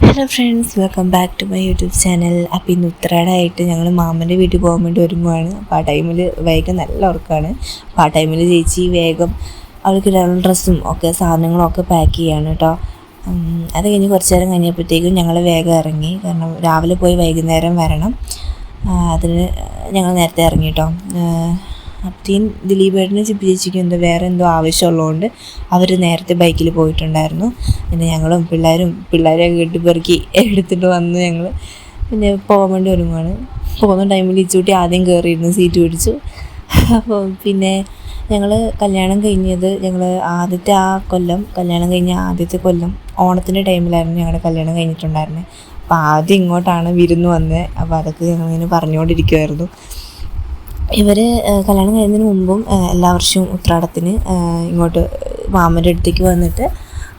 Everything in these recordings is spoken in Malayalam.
Hello friends welcome back to my YouTube channel അപ്പോൾ ഇന്ന് ഉത്തരാടായിട്ട് ഞങ്ങൾ മാമന്റെ വീട്ടിൽ പോകാൻ വേണ്ടി ഒരുങ്ങുവാണ്. അപ്പോൾ ആ ടൈമിൽ വൈകം നല്ല ഉറക്കമാണ് അപ്പോൾ ആ ടൈമിൽ ചേച്ചി വേഗം അവൾക്ക് ഡ്രസ്സും ഒക്കെ സാധനങ്ങളും ഒക്കെ പാക്ക് ചെയ്യാണ് കേട്ടോ അത് കഴിഞ്ഞ് കുറച്ച് നേരം കഴിഞ്ഞപ്പോഴത്തേക്കും ഞങ്ങൾ വേഗം ഇറങ്ങി. കാരണം രാവിലെ പോയി വൈകുന്നേരം വരണം. അതിന് ഞങ്ങൾ നേരത്തെ ഇറങ്ങി കേട്ടോ അപ്പത്തേയും ദിലീപേട്ടനെ ചിപ്പിച്ചിരിക്കും എന്തോ വേറെ എന്തോ ആവശ്യമുള്ളതുകൊണ്ട് അവർ നേരത്തെ ബൈക്കിൽ പോയിട്ടുണ്ടായിരുന്നു. പിന്നെ ഞങ്ങളും പിള്ളേരും പിള്ളേരെയൊക്കെ കെട്ടിപ്പെറുക്കി എടുത്തിട്ട് വന്ന് ഞങ്ങൾ പിന്നെ പോകാൻ വേണ്ടി ഒരുങ്ങുകയാണ് പോകുന്ന ടൈമിൽ ഇച്ചൂട്ടി ആദ്യം കയറിയിരുന്നു സീറ്റ് പിടിച്ചു. അപ്പോൾ പിന്നെ ഞങ്ങൾ കല്യാണം കഴിഞ്ഞത് ഞങ്ങൾ ആദ്യത്തെ ആ കൊല്ലം കല്യാണം കഴിഞ്ഞ ആദ്യത്തെ കൊല്ലം ഓണത്തിന്റെ ടൈമിലായിരുന്നു ഞങ്ങളുടെ കല്യാണം കഴിഞ്ഞിട്ടുണ്ടായിരുന്നത് അപ്പോൾ ആദ്യം ഇങ്ങോട്ടാണ് വിരുന്ന് വന്നത് അപ്പോൾ അതൊക്കെ ഞങ്ങളിങ്ങനെ പറഞ്ഞുകൊണ്ടിരിക്കുമായിരുന്നു ഇവർ കല്യാണം കഴിയുന്നതിന് മുമ്പും എല്ലാ വർഷവും ഉത്രാടത്തിന് ഇങ്ങോട്ട് മാമന്റെ അടുത്തേക്ക് വന്നിട്ട്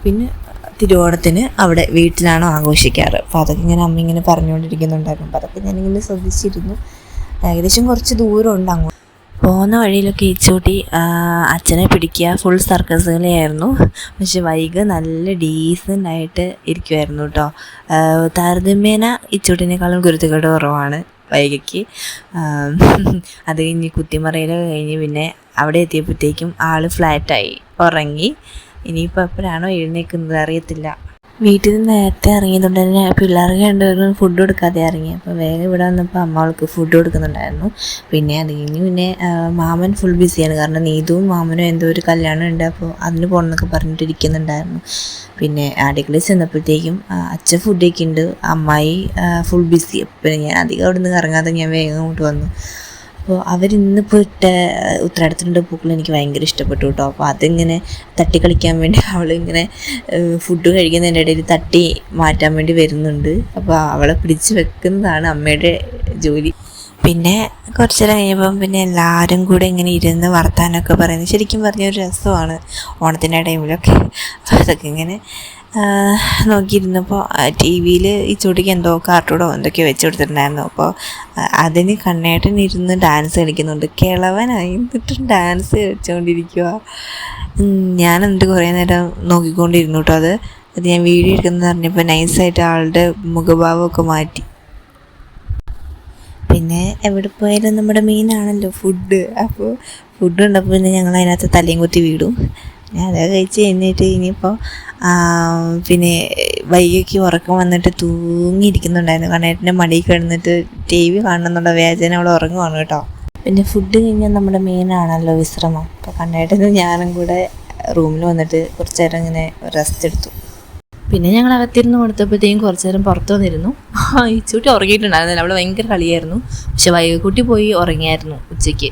പിന്നെ തിരുവോണത്തിന് അവിടെ വീട്ടിലാണ് ആഘോഷിക്കാറ്. അപ്പോൾ അതൊക്കെ ഇങ്ങനെ അമ്മ ഇങ്ങനെ പറഞ്ഞുകൊണ്ടിരിക്കുന്നുണ്ടായിരുന്നു. അപ്പോൾ അതൊക്കെ ഞാനിങ്ങനെ ശ്രദ്ധിച്ചിരുന്നു. ഏകദേശം കുറച്ച് ദൂരമുണ്ട് അങ്ങോട്ട് പോകുന്ന വഴിയിലൊക്കെ ഇച്ചൂട്ടി അച്ഛനെ പിടിക്കുക ഫുൾ സർക്കസുകളെയായിരുന്നു പക്ഷെ വൈകി നല്ല ഡീസന്റ് ആയിട്ട് ഇരിക്കുമായിരുന്നു കേട്ടോ താരതമ്യേന ഇച്ചൂട്ടിനേക്കാളും കുരുത്തക്കേട് കുറവാണ്. വൈകയ്ക്ക് അത് കഴിഞ്ഞ് കുത്തിമറയിൽ കഴിഞ്ഞ് പിന്നെ അവിടെ എത്തിയപ്പോഴത്തേക്കും ആൾ ഫ്ലാറ്റായി ഉറങ്ങി. ഇനിയിപ്പോൾ എപ്പോഴാണോ എഴുന്നേക്കുന്നത് അറിയത്തില്ല. വീട്ടിൽ നിന്ന് നേരത്തെ ഇറങ്ങിയതുകൊണ്ട് തന്നെ പിള്ളേർക്ക് രണ്ടുപേരും ഫുഡ് കൊടുക്കാതെ ഇറങ്ങി. അപ്പോൾ വേഗം ഇവിടെ വന്നപ്പോൾ അമ്മ അവൾക്ക് ഫുഡ് കൊടുക്കുന്നുണ്ടായിരുന്നു. പിന്നെ അത് കഴിഞ്ഞ് പിന്നെ മാമൻ ഫുൾ ബിസിയാണ് കാരണം നീതുവും മാമനും എന്തോ ഒരു കല്യാണം ഉണ്ട്. അപ്പോൾ അതിന് പോകണമെന്നൊക്കെ പറഞ്ഞിട്ട് ഇരിക്കുന്നുണ്ടായിരുന്നു പിന്നെ അടുക്കളയിൽ ചെന്നപ്പോഴത്തേക്കും അച്ഛൻ ഫുഡ് ഉണ്ട്. അമ്മായി ഫുൾ ബിസി പിന്നെ ഞാൻ അധികം അവിടെ നിന്ന് ഇറങ്ങാതെ ഞാൻ വേഗം അങ്ങോട്ട് വന്നു. അപ്പോൾ അവരിന്നിപ്പോൾ ഇട്ട ഉത്തരാടത്തിന്റെ പൂക്കൾ എനിക്ക് ഭയങ്കര ഇഷ്ടപ്പെട്ടു കേട്ടോ അപ്പോൾ അതിങ്ങനെ തട്ടി കളിക്കാൻ വേണ്ടി അവളിങ്ങനെ ഫുഡ് കഴിക്കുന്നതിന്റെ ഇടയിൽ തട്ടി മാറ്റാൻ വേണ്ടി വരുന്നുണ്ട്. അപ്പോൾ അവളെ പിടിച്ച് വെക്കുന്നതാണ് അമ്മയുടെ ജോലി. പിന്നെ കുറച്ച് കഴിയുമ്പം പിന്നെ എല്ലാവരും കൂടെ ഇങ്ങനെ ഇരുന്ന് വർത്താനമൊക്കെ പറയുന്നത് ശരിക്കും പറഞ്ഞൊരു രസമാണ് ഓണത്തിന്റെ ടൈമിലൊക്കെ. അപ്പോൾ അതൊക്കെ ഇങ്ങനെ നോക്കിയിരുന്നപ്പോൾ ടി വിയിൽ ഈ ചുടിക്ക് എന്തോ കാർട്ടൂണോ എന്തൊക്കെയോ വെച്ച് കൊടുത്തിട്ടുണ്ടായിരുന്നു അപ്പോൾ അതിന് കണ്ണേട്ടൻ ഇരുന്ന് ഡാൻസ് കളിക്കുന്നുണ്ട്. കിളവനായി എന്നിട്ട് ഡാൻസ് കളിച്ചുകൊണ്ടിരിക്കുക ഞാൻ എന്നിട്ട് കുറേ നേരം നോക്കിക്കൊണ്ടിരുന്നു കേട്ടോ അത്. അത് ഞാൻ വീഡിയോ എടുക്കുന്നത് പറഞ്ഞപ്പോൾ നൈസായിട്ട് ആളുടെ മുഖഭാവമൊക്കെ മാറ്റി. പിന്നെ എവിടെ പോയാലും നമ്മുടെ മെയിനാണല്ലോ ഫുഡ് അപ്പോൾ ഫുഡ് ഉണ്ടപ്പോൾ പിന്നെ ഞങ്ങൾ അതിനകത്ത് തലയും കുത്തി വീടും. അതൊക്കെ കഴിച്ച് കഴിഞ്ഞിട്ട് ഇനിയിപ്പോൾ പിന്നെ വൈകിക്ക് ഉറക്കം വന്നിട്ട് തൂങ്ങിയിരിക്കുന്നുണ്ടായിരുന്നു. കണ്ണേട്ടന്റെ മടിയിൽ കിടന്നിട്ട് ടി വി കാണണമെന്നുള്ള വേദന അവൾ ഉറങ്ങുവാണ് കേട്ടോ. പിന്നെ ഫുഡ് കഴിഞ്ഞാൽ നമ്മുടെ മെയിനാണല്ലോ വിശ്രമം. അപ്പോൾ കണ്ണേട്ടനും ഞാനും കൂടെ റൂമിൽ വന്നിട്ട് കുറച്ച് നേരം ഇങ്ങനെ റെസ്റ്റ് എടുത്തു. പിന്നെ ഞങ്ങൾ അകത്തിരുന്ന് കൊടുത്തപ്പോഴത്തേക്കും കുറച്ച് നേരം പുറത്ത് വന്നിരുന്നു. ഈ ചൂട്ടി ഉറങ്ങിയിട്ടുണ്ടായിരുന്നില്ല. അവിടെ ഭയങ്കര കളിയായിരുന്നു. പക്ഷെ വൈകുട്ടി പോയി ഉറങ്ങിയായിരുന്നു ഉച്ചയ്ക്ക്.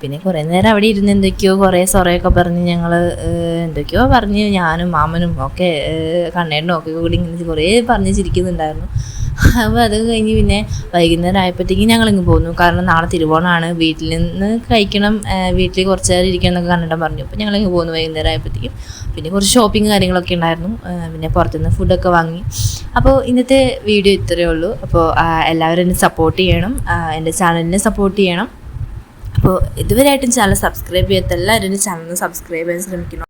പിന്നെ കുറേ നേരം അവിടെ ഇരുന്ന് എന്തൊക്കെയോ കുറേ സൊറയൊക്കെ പറഞ്ഞ് ഞങ്ങൾ എന്തൊക്കെയോ പറഞ്ഞ് ഞാനും മാമനും ഒക്കെ കണ്ണേട്ടനും ഒക്കെ കൂടി ഇങ്ങനെ കുറേ പറഞ്ഞ് ചിരിക്കുന്നുണ്ടായിരുന്നു. അപ്പോൾ അത് കഴിഞ്ഞ് പിന്നെ വൈകുന്നേരം ആയപ്പോഴത്തേക്കും ഞങ്ങളിങ്ങ് പോന്നു. കാരണം നാളെ തിരുവോണമാണ് വീട്ടിൽ നിന്ന് കഴിക്കണം വീട്ടിൽ കുറച്ച് നേരം ഇരിക്കണം എന്നൊക്കെ കണ്ടിട്ട് പറഞ്ഞു. അപ്പോൾ ഞങ്ങളിങ്ങ് പോന്നു വൈകുന്നേരം ആയപ്പോഴത്തേക്കും. പിന്നെ കുറച്ച് ഷോപ്പിംഗ് കാര്യങ്ങളൊക്കെ ഉണ്ടായിരുന്നു. പിന്നെ പുറത്തുനിന്ന് ഫുഡൊക്കെ വാങ്ങി. അപ്പോൾ ഇന്നത്തെ വീഡിയോ ഇത്രയേ ഉള്ളൂ. അപ്പോൾ എല്ലാവരും എന്നെ സപ്പോർട്ട് ചെയ്യണം. എന്റെ ചാനലിനെ സപ്പോർട്ട് ചെയ്യണം. അപ്പോൾ ഇതുവരെയായിട്ടും ചാനൽ സബ്സ്ക്രൈബ് ചെയ്യാത്ത എല്ലാവരും ചാനൽ സബ്സ്ക്രൈബ് ചെയ്യാൻ ശ്രമിക്കണം.